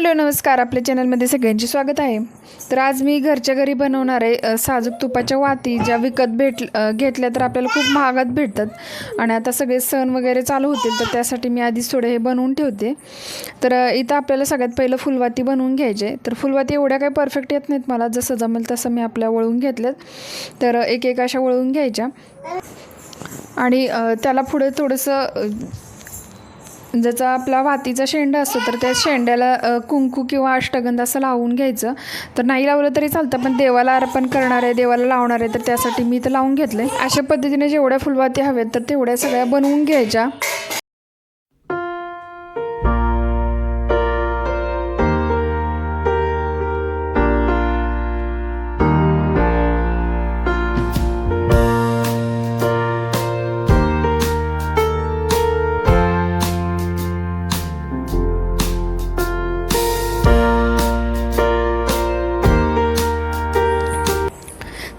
Hello नमस्कार. आपल्या चॅनलमध्ये सगळ्यांचे स्वागत आहे. तर आज मी घरच्या घरी बनवणार आहे साजूक तुपाच्या वाती ज्या विकत भेट घेतल्या तर आपल्याला खूप महागात भेटतात. आणि आता सगळे सण वगैरे चालू होतील तर त्यासाठी मी आधीच थोडे हे बनवून ठेवते. तर इथं आपल्याला सगळ्यात पहिलं फुलवाती बनवून घ्यायचे. तर फुलवाती एवढ्या काही परफेक्ट येत नाहीत मला जसं जमेल तसं मी आपल्या वळून घेतल्यात. तर एक एक अशा वळून घ्यायच्या. आणि त्याला पुढे थोडंसं ज्याचा आपला वातीचा शेंडा असतो तर त्या शेंड्याला कुंकू किंवा अष्टगंध असं लावून घ्यायचं. तर नाही लावलं तरी चालतं पण देवाला अर्पण करणार आहे देवाला लावणार आहे तर त्यासाठी मी तर लावून घेतलं आहे अशा पद्धतीने जेवढ्या फुलवाती हव्यात तर तेवढ्या सगळ्या बनवून घ्यायच्या.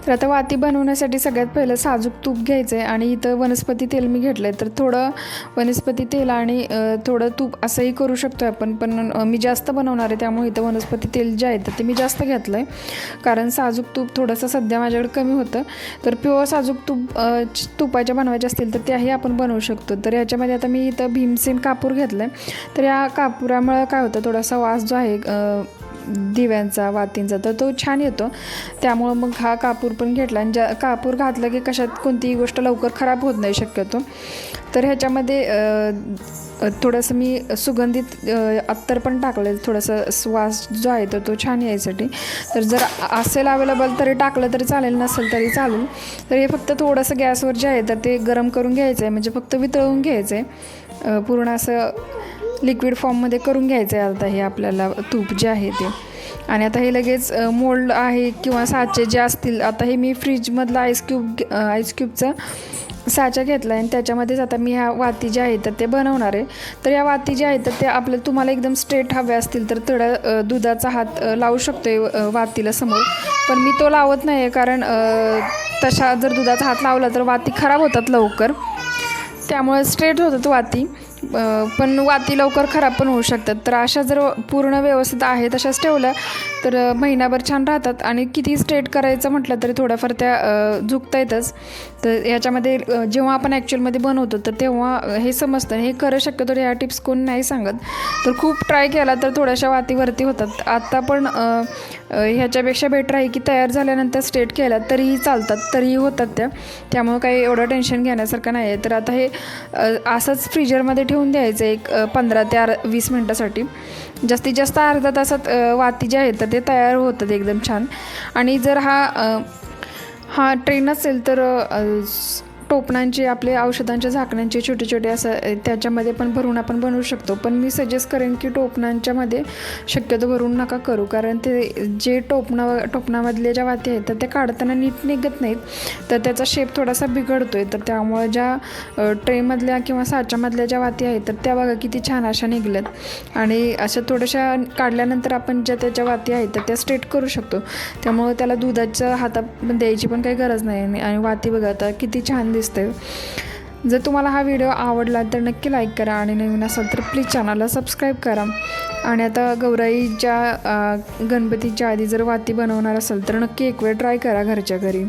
तर आता वाती बनवण्यासाठी सगळ्यात पहिलं साजूक तूप घ्यायचं आहे आणि इथं वनस्पती तेल मी घेतलं आहे तर थोडं वनस्पती तेल आणि थोडं तूप असंही करू शकतो आपण. पण मी जास्त बनवणार आहे त्यामुळे इथं वनस्पती तेल जे आहे तर ते मी जास्त घेतलं आहे कारण साजूक तूप थोडंसं सध्या माझ्याकडे कमी होतं. तर प्युअर साजूक तूप तुपाच्या बनवायचे असतील तर त्याही आपण बनवू शकतो. तर याच्यामध्ये आता मी इथं भीमसेन कापूर घेतलं आहे तर या कापुरामुळं काय होतं थोडासा वास जो आहे दिव्यांचा वातींचा तर तो छान येतो. त्यामुळं मग हा कापूर पण घेतला आणि ज्या कापूर घातलं की कशात कोणतीही गोष्ट लवकर खराब होत नाही शक्यतो. तर ह्याच्यामध्ये थोडंसं मी सुगंधित अत्तर पण टाकलं थोडंसं श्वास जो आहे तर तो छान यायसाठी. तर जर असेल अवेलेबल तरी टाकलं तरी चालेल नसेल तरी चालेल. तर हे फक्त थोडंसं गॅसवर जे आहे तर ते गरम करून घ्यायचं आहे म्हणजे फक्त वितळून घ्यायचं आहे पूर्ण असं लिक्विड फॉर्ममध्ये करून घ्यायचं आहे आता हे आपल्याला तूप जे आहे ते. आणि आता हे लगेच मोल्ड आहे किंवा साचे जे असतील आता हे मी फ्रीजमधलं आईस क्यूब आईस क्यूबचं साचा घेतला आहे आणि त्याच्यामध्येच आता मी ह्या वाती ज्या आहेत तर ते बनवणार आहे. तर या वाती ज्या आहेत तर ते आपल्या तुम्हाला एकदम स्ट्रेट हव्या असतील तर थोडा दुधाचा हात लावू शकतो आहे वातीला समोर. पण मी तो लावत नाही आहे कारण तशा जर दुधाचा हात लावला तर वाती खराब होतात लवकर. त्यामुळे स्ट्रेट होतात वाती. पण वाती लवकर खराब पण होऊ शकतात. तर अशा जर पूर्ण व्यवस्थित आहे तशाच ठेवल्या तर महिनाभर छान राहतात. आणि किती स्ट्रेट करायचं म्हटलं तरी थोड्याफार त्या झुकता येतच. तर ह्याच्यामध्ये जेव्हा आपण ॲक्च्युअलमध्ये बनवतो तर तेव्हा हे समजतं. हे खरं शक्यतो ह्या टिप्स कोण नाही सांगत. तर खूप ट्राय केला तर थोड्याशा वातीवरती होतात. आता पण ह्याच्यापेक्षा बेटर आहे की तयार झाल्यानंतर स्ट्रेट केल्या तरीही चालतात तरीही होतात त्या. त्यामुळं काही एवढं टेन्शन घेण्यासारखं नाही आहे तर आता हे असंच फ्रीजरमध्ये ठेवून द्यायचं एक पंधरा ते आर वीस मिनटासाठी. जास्तीत जास्त अर्धा तासात वाती जे आहेत तर ते तयार होतात एकदम छान. आणि जर हा हा ट्रेन असेल तर टोपणांचे आपले औषधांच्या झाकण्यांचे छोटे छोटे असं त्याच्यामध्ये पण भरून आपण बनवू शकतो. पण मी सजेस्ट करेन की टोपणांच्यामध्ये शक्यतो भरून नका करू. कारण ते जे टोपणं टोपणामधले ज्या वाती आहेत तर ते काढताना नीट निघत नाहीत. तर त्याचा शेप थोडासा बिघडतो आहे तर त्यामुळे ज्या ट्रेमधल्या किंवा साच्यामधल्या ज्या वाती आहेत तर त्या बघा किती छान अशा निघल्यात. आणि अशा थोड्याशा काढल्यानंतर आपण ज्या त्याच्या वाती आहेत तर त्या स्ट्रेट करू शकतो. त्यामुळे त्याला दुधाच्या हातात द्यायची पण काही गरज नाही. आणि- आणि वाती बघा आता किती छान दिसते जर तुम्हाला हा व्हिडिओ आवडला तर नक्की लाईक करा आणि नवीन असाल तर प्लीज चॅनलला सबस्क्राईब करा. आणि आता गौराईच्या गणपतीच्या आधी जर वाती बनवणार असाल तर नक्की एक वेळ ट्राय करा घरच्या घरी.